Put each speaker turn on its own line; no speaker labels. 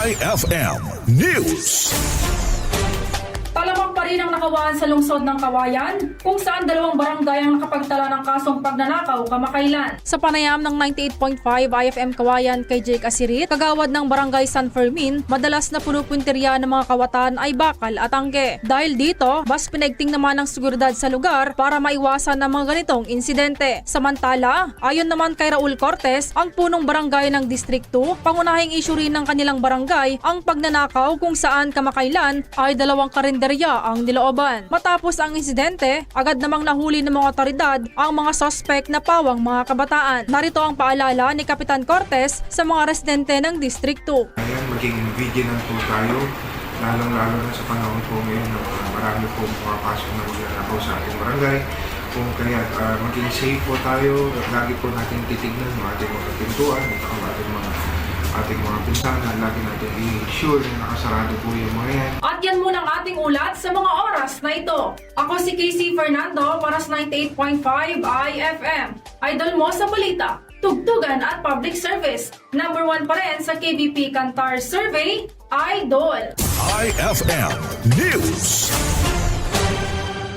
IFM News.
Nakawaan sa lungsod ng Kawayan kung saan dalawang barangay ang nakapagtala ng kasong pagnanakaw kamakailan. Sa panayam ng 98.5 IFM Kawayan kay Jake Asirit, kagawad ng barangay San Fermin, madalas na punupuntirya ng mga kawatan ay bakal at angke. Dahil dito, mas pinagting naman ang seguridad sa lugar para maiwasan ang mga ganitong insidente. Samantala, ayon naman kay Raul Cortez, ang punong barangay ng District 2, pangunahing issue rin ng kanilang barangay ang pagnanakaw kung saan kamakailan ay dalawang karinderya ang nilooban. Matapos ang insidente, agad namang nahuli ng mga otoridad ang mga sospek na pawang mga kabataan. Narito ang paalala ni Kapitan Cortez sa mga residente ng District 2.
Ayan, maging vigilant po tayo, lalong-lalo na sa panahon po ngayon na uh, marami po pumapasok na magnanakaw sa ating barangay. Kung kaya uh, maging safe po tayo, lagi po natin titignan yung ating mga pintuan, ang ating mga ating mga pinsana, lagi natin i-sure na nakasarado po yung mga yan.
At yan muna ang ating ulat sa mga oras na ito. Ako si Casey Fernando para sa 98.5 IFM. Idol mo sa balita, tugtugan at public service. Number one pa rin sa KBP Kantar Survey, Idol.
IFM News.